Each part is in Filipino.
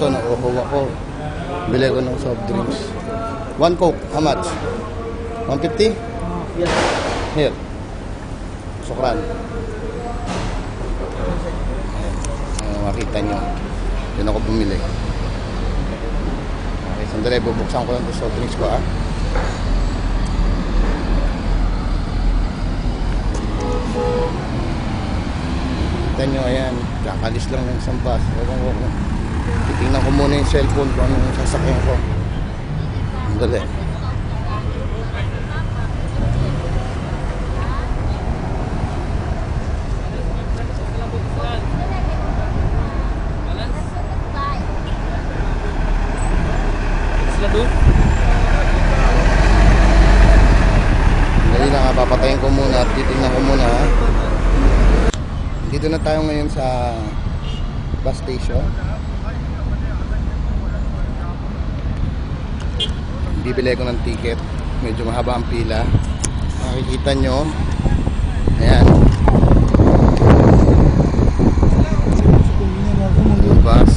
to, nauuhaw ako. Bili ko ng soft drinks. One Coke, how much? 150? Yes. Here. Sukran. Ayan, makita nyo. Doon ako bumili. Okay, sandali, bubuksan ko lang ito soft drinks ko ah. Kita nyo, ayan. Kakalis lang ng isang bus. Ewan ko muna yung cellphone ko anong sasakyan ko. Doon? Dali lang nga, papatayin ko muna at titignan ko muna. ha. Dito na tayo ngayon sa bus station. Bibili ko ng ticket. Medyo mahaba ang pila. Makikita nyo. Ayan. Bus.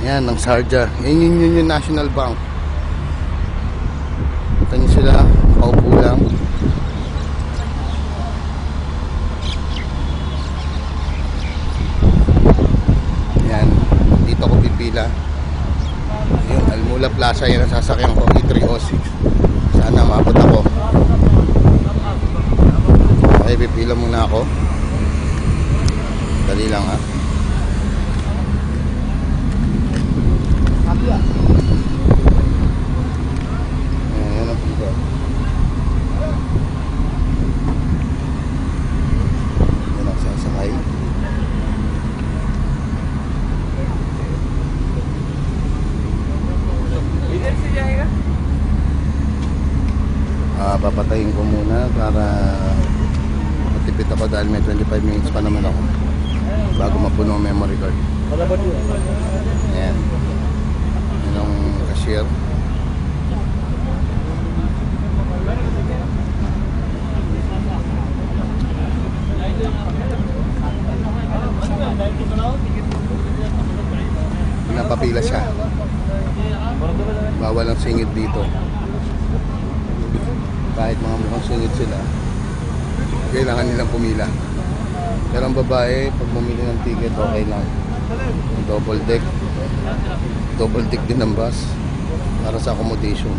Ayan, ng Sarja. Yun, yun yung National Bank. Kita sila, paupo lang. Ayan, dito ako pipila. Almula Plaza, yan ang sasakyan ko, E306. Sana maabot ako. Okay, pipila muna ako. Dali lang ha. Ayan, yan ang pila. Yan ang sasakay. Ilan si Jaya ka? Ah, papatayin ko muna para matipid ako dahil may 25 minutes pa naman ako bago mapuno ang memory card. Ayan. Yan ang cashier. Napapila siya. Bawal ang singit dito. Kahit mga mukhang singit sila, kailangan nilang pumila. Pero ang babae, pag bumili ng ticket, okay lang. Double deck. Double deck din ang bus para sa accommodation.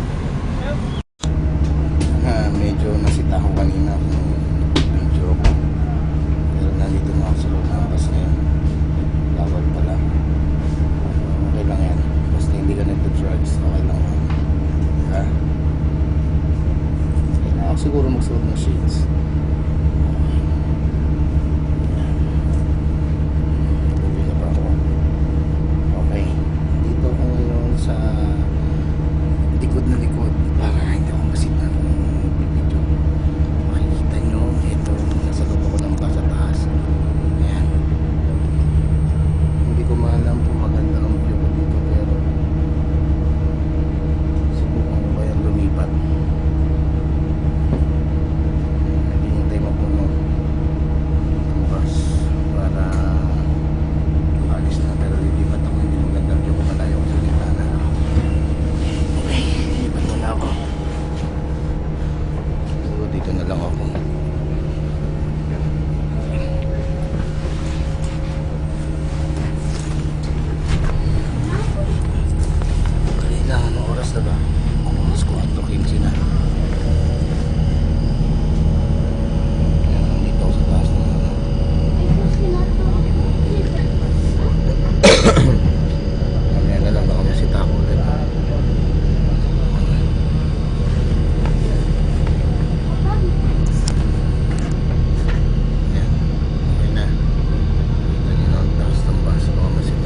Ah, medyo nasita ako kanina medyo. Pero nandito na ako sa loob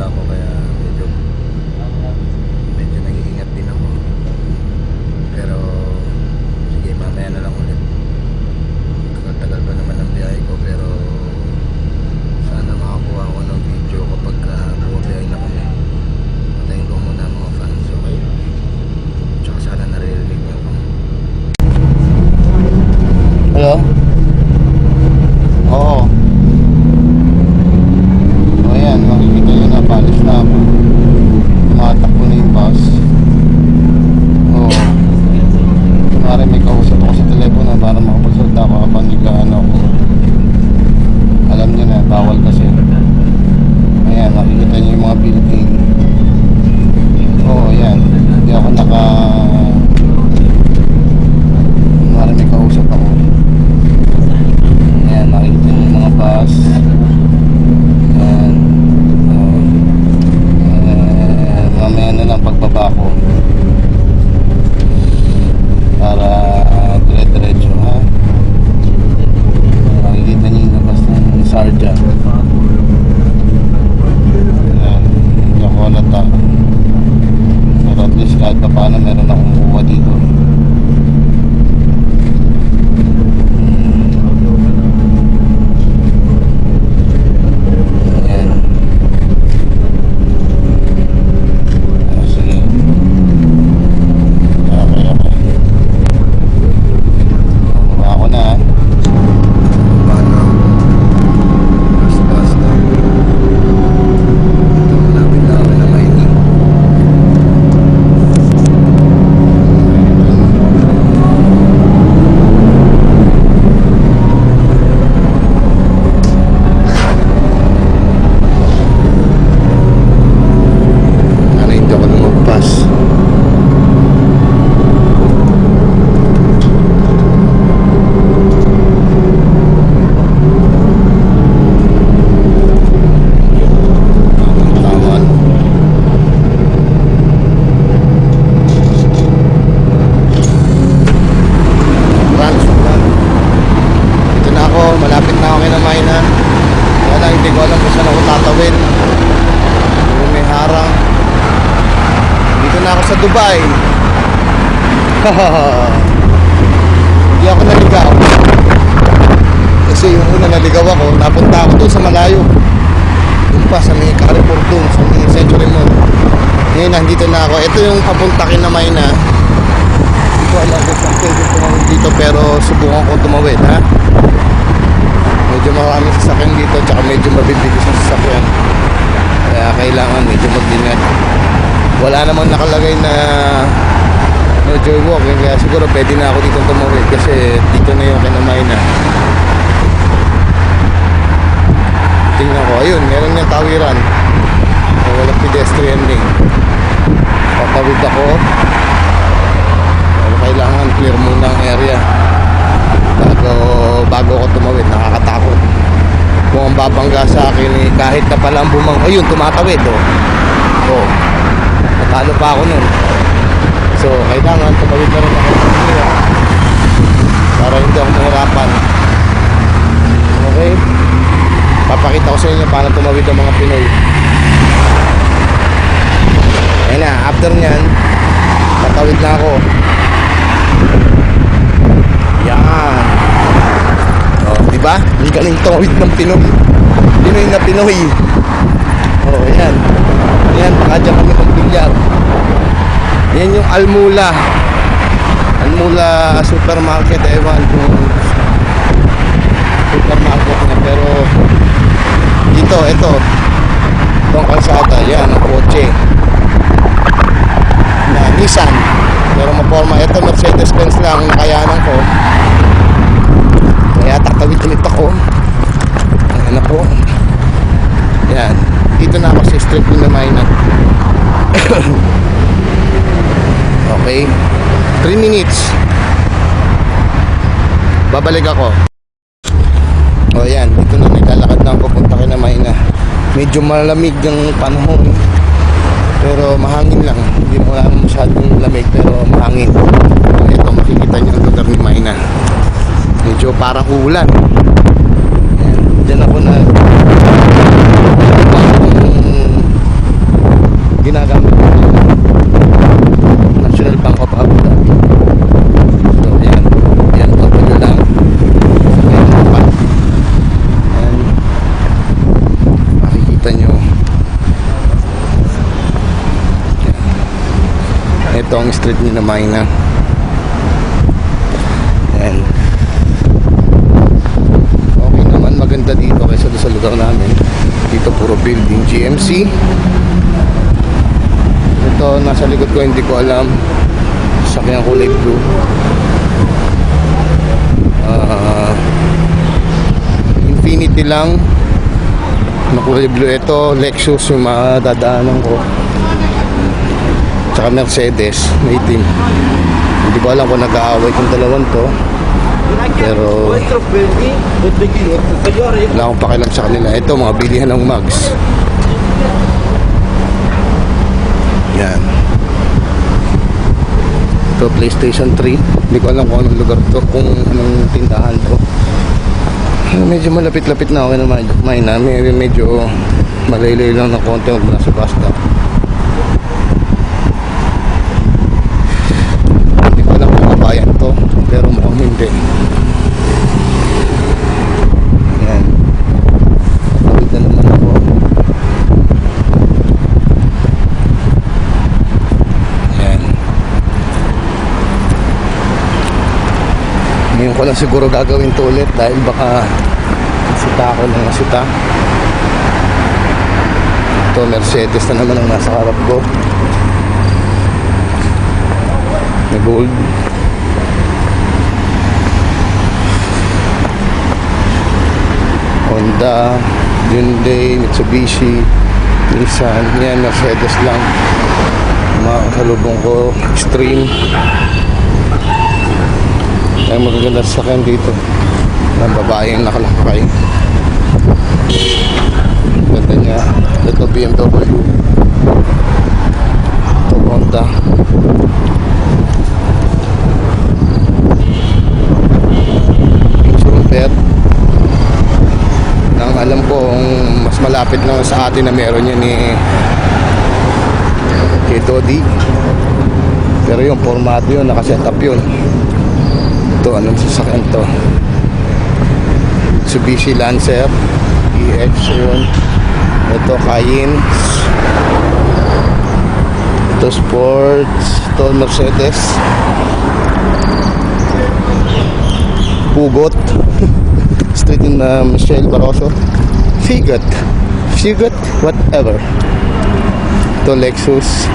ako kaya sa Dubai. hindi ako naligaw. Kasi yung una naligaw ako, napunta ako doon sa malayo. Doon pa sa may Carrefour doon, sa may Century Mall. Ngayon, nandito na ako. Ito yung papunta kina Mayna. Hindi ko alam kung saan pwede tumawid dito pero subukan ko tumawid ha. Medyo marami sasakyan dito tsaka medyo mabibilis ang sasakyan. Kaya kailangan medyo mag-ingat. Wala namang nakalagay na no jaywalking kaya siguro pwede na ako dito tumawid kasi dito na yung kinamay na. Tingnan ko, ayun, meron yung tawiran. So, walang pedestrian lane. Tatawid ako. Pero kailangan clear muna ang area bago bago ko tumawid nakakatakot kung ang babangga sa akin eh, kahit na palang bumang ayun tumatawid oh. oh natalo pa ako nun so kailangan tumawid na rin ako para hindi ako mahirapan okay papakita ko sa inyo paano tumawid ang mga Pinoy ayun na after nyan tatawid na ako yan. Oh, di ba? Ang galing tumawid ng Pinoy. Pinoy na Pinoy. Oh, yan. Yan, baka dyan kami ng bilyar. Yan yung Almula. Almula supermarket, ewan kung supermarket na. Pero dito, ito. Itong kalsada, yan, ang kotse. Na Nissan. Pero maporma, ito Mercedes-Benz lang ang nakayanan ko. Kaya tatawid ulit ako. Ayan na po. Yan. Dito na ako sa street ng Mayna. okay. 3 minutes. Babalik ako. O yan, dito na naglalakad na ako papunta kay na Mayna. Medyo malamig ang panahon. Pero mahangin lang. Hindi mo wala masyadong lamig pero mahangin. Ito makikita niyo ang lugar ni Mayna. Medyo parang ulan. Ayan. Diyan ako na ginagamit ko National Bank of Abu Dhabi. So, ayan. Ayan, tutuloy lang. Ayan. Ayan. Makikita nyo. Ito ang street ni na Mayna. Ayan. Okay naman, maganda dito kaysa sa lugar namin. Dito puro building GMC. Ito, nasa likod ko, hindi ko alam. Sakyan kulay blue. Ah, Infinity lang. Na kulay blue. Ito, Lexus yung madadaanan ko tsaka Mercedes na itim hindi ko alam kung nag-aaway kung dalawang to pero wala akong pakialam sa kanila ito mga bilihan ng mugs yan. Ito PlayStation 3 hindi ko alam kung anong lugar to kung anong tindahan to. Medyo malapit-lapit na ako naman may na may medyo malaylay lang ng konti magmula sa bus stop Hindi ko alam kung kabayan to, pero mukhang hindi. Yan. Kapit na naman ako. Yan. Ngayon ko lang siguro gagawin to ulit dahil baka sita ako ng sita. Ito, Mercedes na naman ang nasa harap ko. na gold. Honda, Hyundai, Mitsubishi, Nissan, yan, Mercedes lang. Mga kasalubong ko, Extreme. Ay magaganda sa sakyan dito. Ang babae yung nakalakay. Ganda niya. Ito BMW. Ito Honda. Super. malapit lang sa atin na meron yan ni kay Dodi. Pero yung formato yun, nakaset up yun. Anong sasakyan to? Mitsubishi Lancer EX yun. Ito, Cayenne. Ito, Sports. Ito, Mercedes. Pugot. Street in uh, Michelle Barroso. Figot. Figot, whatever. Ito, Lexus.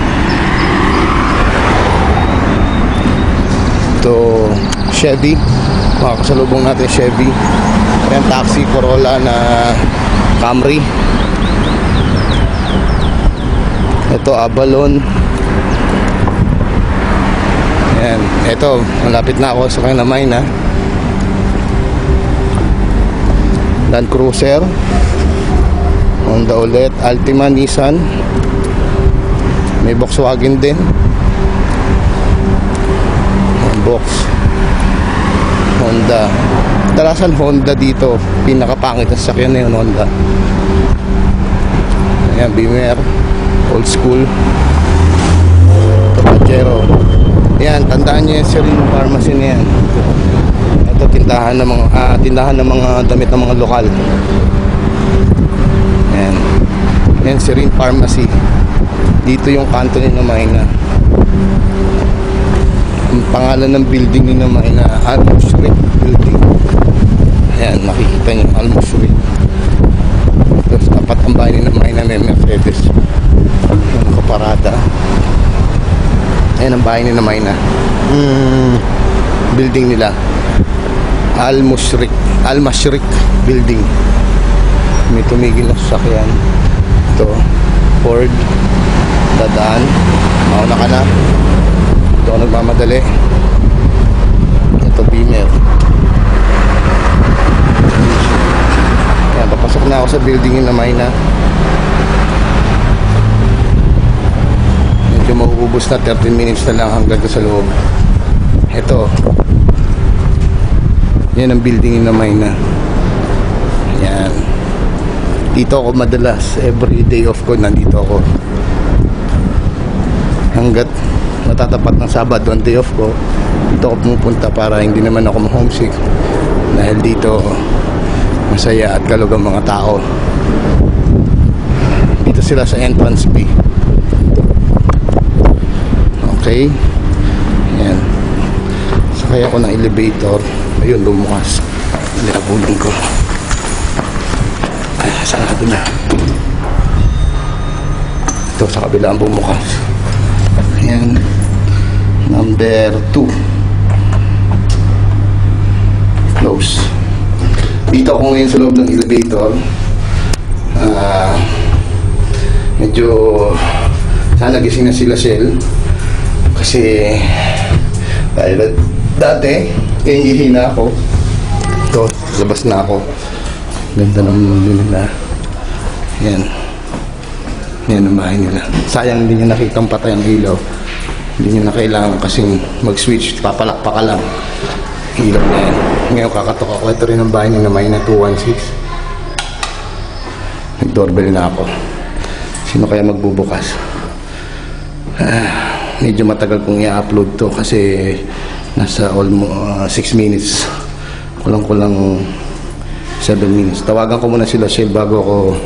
Ito, Chevy. Makakasalubong natin Chevy. Ayan, taxi Corolla na Camry. Ito, Avalon. Ayan. Ito, malapit na ako sa mine ha. Land Cruiser. Honda ulit. Altima, Nissan. May Volkswagen din. Box. Honda. Dalasan Honda dito. Pinakapangit na sasakyan na yun Honda. Ayan, Beamer. Old school. Pajero. Yan, tandaan nyo yung Serene Pharmacy na yan. Ito, tindahan ng mga, ah, tindahan ng mga damit ng mga lokal. Yan. Yan, Serene Pharmacy. Dito yung kanto ni Mahina. Ang pangalan ng building ni Mahina, Almo Street Building. Ayan, makikita nyo, Almo Street. Tapos tapat ang bahay ni Mahina may Mercedes. Yung nakaparada. Ayan ang bahay ni Mahina. Mm, building nila. Al Mushrik, Al Mashrik Building. May tumigil na sasakyan. Ito, Ford, dadaan. Mauna ka na. Ito ako nagmamadali. Ito, Beamer. Ayan, papasok na ako sa building na may na. Medyo mauubos na 13 minutes na lang hanggang sa loob. Ito, yan ang building na may na. Yan. Dito ako madalas. Every day off ko, nandito ako. Hanggat matatapat ng Sabado ang day off ko, dito ako pumupunta para hindi naman ako ma-homesick. Dahil dito, masaya at kalog ang mga tao. Dito sila sa entrance B. Okay. Yan. Sakay ako ng elevator. Ayun, lumukas. Nilabulong ko. Ay, sarado na. Ito sa kabila ang bumukas. Ayan. Number 2. Close. Dito ako ngayon sa loob ng elevator. Ah, medyo sana gising na sila Shell. Kasi dahil dati, kaya hihina ako. Ito, labas na ako. Ganda ng mundo nila. Yan. Yan ang bahay nila. Sayang hindi niya nakita ang patay ang ilaw. Hindi niya na kailangan kasing mag-switch. Papalakpa ka lang. Ilaw na yan. Ngayon kakatok ako. Ito rin ang bahay ni Namay na 216. Nag-doorbell na ako. Sino kaya magbubukas? Ah, medyo matagal kong i-upload to kasi nasa almost 6 minutes. Kulang-kulang 7 minutes. Tawagan ko muna sila Shell bago ako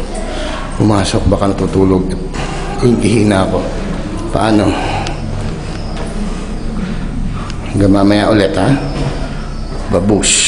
pumasok. Baka natutulog. Hihina ako. Paano? Hanggang mamaya ulit ha. Babush.